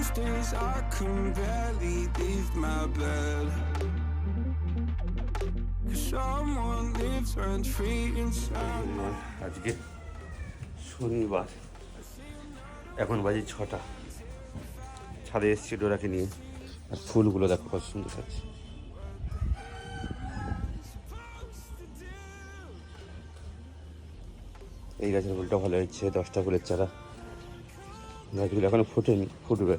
Most days I can barely leave my bed. Someone lives rent free inside. আজকে শনিবার। এখন বাজে ছটা। ছাদে এসেছি ডোরাকে নিয়ে। আর ফুলগুলো দেখো কত সুন্দর আছে এই গাছের ফুলটা ভালো হচ্ছে দশটা ফুলের চারা। গাছগুলো এখনও ফুটেনি, ফুটবে।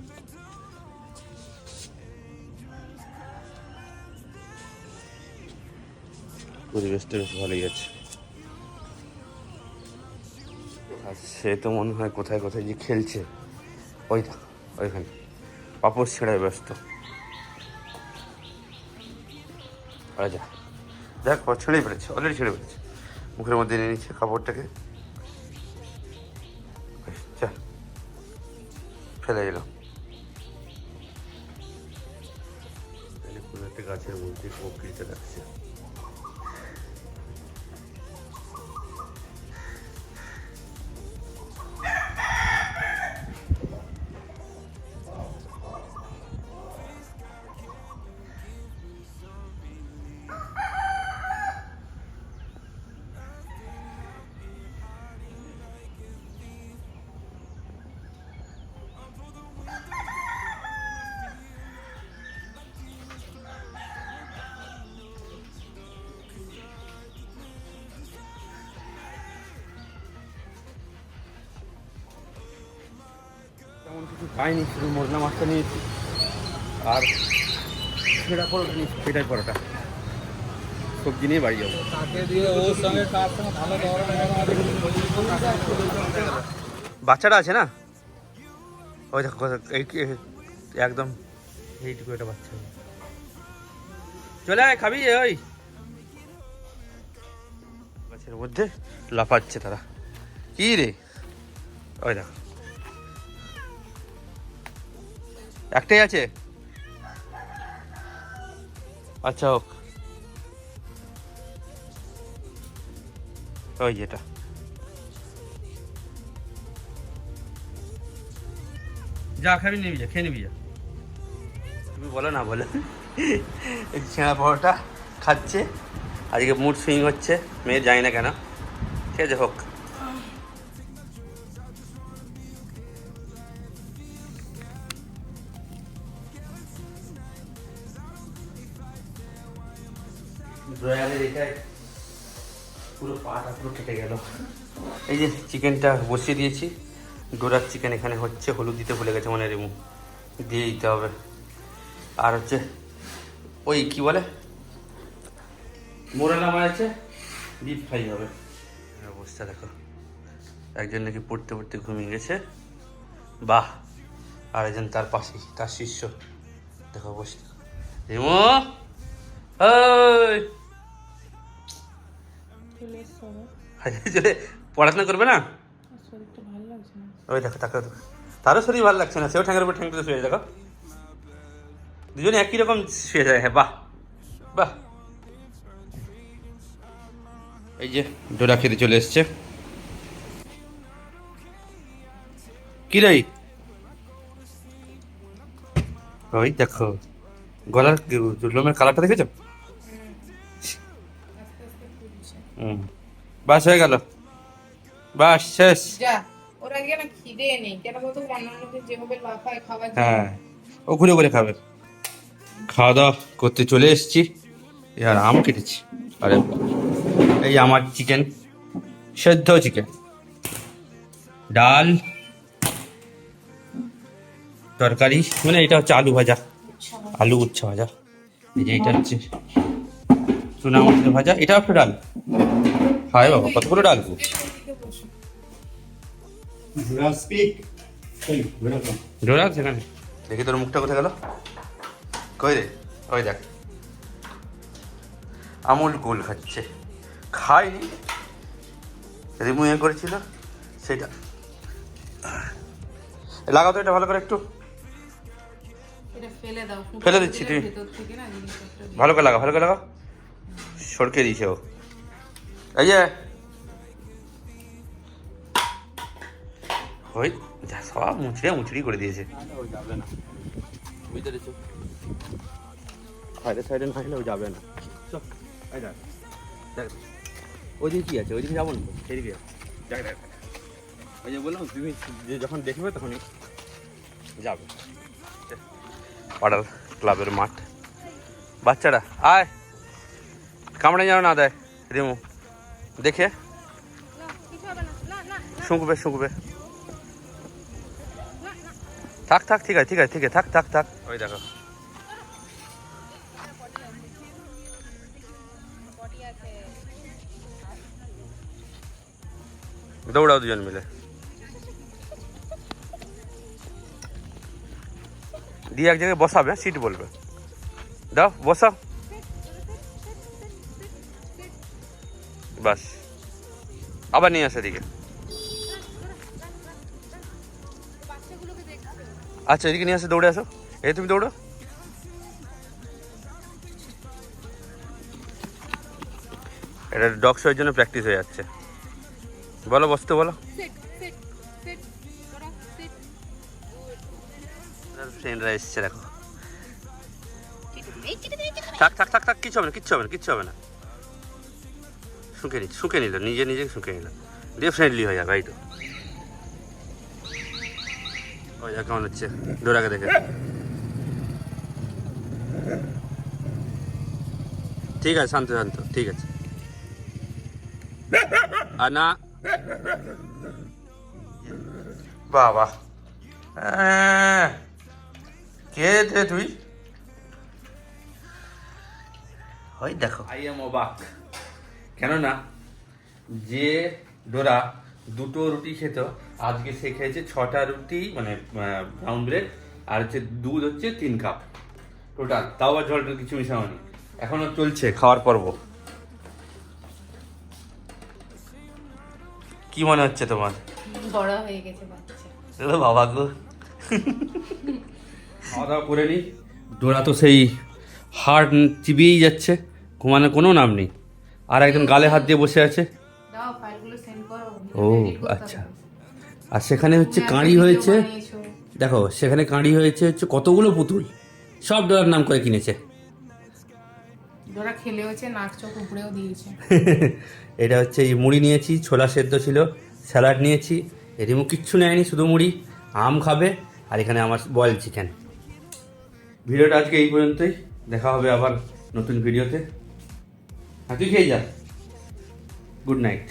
পরিবেশটা বেশ ভালোই আছে। আর সে তো মনে হয় কোথায় কোথায় যে খেলছে। ওই ওইখানে। পাপড় ছেড়ায় ব্যস্ত। আচ্ছা দেখ ছেড়েই পড়েছে অলরেডি ছেড়ে পড়েছে মুখের মধ্যে নিয়ে নিচ্ছে কাপড়টাকে। ফেলে দিল কোনো একটা গাছের মধ্যে প্রকৃতি লাগছে তেমন কিছু পাইনি শুধু মশলা মাছটা নিয়েছি। আর সেটা পরোটা নিয়েছি। সেটাই পরোটা। সবজি নিয়ে বাড়ি যাব। বাচ্চাটা আছে না? ওই দেখো একদম এইটুকু একটা বাচ্চা। চলে আয় খাবি ওই। গাছের মধ্যে লাফাচ্ছে তারা। কি রে? ওই দেখো। একটাই আছে? আচ্ছা হোক। ওই যেটা। যা খাবি নিবি, যা, খেয়ে নিবি, যা। তুমি বলো না, বলে। ছেঁড়া পরোটা খাচ্ছে, আজকে মুড সুইং হচ্ছে, মেয়ে জানি না কেন? ঠিক আছে, হোক। ড্রয়ারের এটাই পুরো পাটা পুরো কেটে গেল। এই যে চিকেনটা বসিয়ে দিয়েছি। ডোরার চিকেন এখানে হচ্ছে হলুদ দিতে ভুলে গেছে মানে রেমু। দিয়ে দিতে হবে। আর হচ্ছে ওই কি বলে? মোরালা আমার আছে ডিপ ফ্রাই হবে। অবস্থা দেখো। একজন নাকি পড়তে পড়তে ঘুমিয়ে গেছে। বাহ! আর একজন তার পাশেই তার শিষ্য। দেখো অবস্থা রেমু! ওই চলে চলে পড়াশোনা করবে না? ওই দেখো তাকে তারও শরীর ভালো লাগছে না সেও ঠ্যাঙ্গের উপর ঠ্যাং তুলে শুয়ে দেখো। দুজনে একই রকম শুয়ে যায় হ্যাঁ বাহ। বাহ। এই যে ডোরা খেতে চলে এসছে। কি রে ওই দেখো গলার লোমের কালারটা দেখেছ? বাস হয়ে গেল। বাস শেষ। যা ওর আজকে খিদে নেই। কেন বলতো অন্যান্য যেভাবে লাফায় খাবার হ্যাঁ ও ঘুরে ঘুরে খাবে। খাওয়া দাওয়া করতে চলে এসেছি। এবার আম কেটেছি। আরে এই আমার চিকেন সেদ্ধ চিকেন ডাল তরকারি মানে এটা হচ্ছে আলু ভাজা। আলু উচ্ছে ভাজা। এই যে এটা হচ্ছে চুনা মাছের ভাজা এটা একটা ডাল। হায় বাবা কতগুলো ডাল গো। Jura speak. Hey, welcome. ডোরা সেখানে দেখি তোর মুখটা কোথায় গেল? কই রে? ওই দেখ। আমুল কুল খাচ্ছে। খায়নি? রিমুয়ে করেছিল সেটা। লাগাও তো এটা ভালো করে একটু। এটা ফেলে দাও। ফেলে দিচ্ছি তুমি। দিয়ে। ভালো করে লাগা ভালো করে লাগা সরকে দিয়েছে ও এই যে ওই যা সব মুচড়ে মুচড়ি করে দিয়েছে ও যাবে না বুঝতে পেরেছ সাইডে সাইডে না ও যাবে না দেখ দেখ কি আছে ওইদিকে যাব না সেদিকে। ওই যে বললাম তুমি যে যখন দেখবে তখনই যাবে পাড়ার ক্লাবের মাঠ বাচ্চারা আয় কামড়ে যেন না দেয় রিমু। দেখে? শুঁকবে শুঁকবে। থাক থাক ঠিক আছে ঠিক আছে ঠিক আছে থাক থাক থাক। ওই দেখো। দৌড়াও দুজন মিলে। দিয়ে এক জায়গায় বসাবে সিট বলবে। দাও বসাও। বাস। আবার নিয়ে আসে এদিকে। আচ্ছা এদিকে নিয়ে আসে দৌড়ে আসো। এই তুমি দৌড়ো। এটা ডগ শোয়ের জন্য প্র্যাকটিস হয়ে যাচ্ছে। বলো বসতে বলো। ফ্রেন্ডরা এসছে দেখো। থাক থাক থাক থাক কিচ্ছু হবে না কিচ্ছু হবে না কিচ্ছু হবে না। শুকে নিচ্ছে শুকে নিল নিজে নিজে শুকে নিল। দিয়ে ফ্রেন্ডলি হয়ে যাবে এই তো ওই দেখ কেমন হচ্ছে? ডোরাকে দেখে। ঠিক আছে শান্ত শান্ত ঠিক আছে। আর না বাবা কে তুই? ওই দেখো। আই এম অবাক কেননা যে ডোরা দুটো রুটি খেত আজকে সে খেয়েছে ছটা রুটি মানে ব্রাউন ব্রেড আর হচ্ছে দুধ হচ্ছে তিন কাপ টোটাল তাও আর জলটা কিছু মিশাওনি এখনও চলছে খাওয়ার পর্ব। কি মনে হচ্ছে তোমার? বড় হয়ে গেছে বাচ্চা। বাবা গো। খাওয়া দাওয়া করে নি। ডোরা তো সেই হাড় চিবিয়েই যাচ্ছে। ঘুমানোর কোনো নাম নেই। আর একজন গালে হাত দিয়ে বসে আছে। ও আচ্ছা। আর সেখানে হচ্ছে কাঁড়ি হয়েছে। দেখো সেখানে কাঁড়ি হয়েছে হচ্ছে কতগুলো পুতুল? সব ডোরার নাম করে কিনেছে। এটা হচ্ছে এই মুড়ি নিয়েছি ছোলা সেদ্ধ ছিল স্যালাড নিয়েছি। এরিমু কিচ্ছু নেয়নি শুধু মুড়ি আম খাবে আর এখানে আমার বয়েল চিকেন। ভিডিওটা আজকে এই পর্যন্তই। দেখা হবে আবার নতুন ভিডিওতে। হ্যাঁ তুই খেয়ে যা। Good night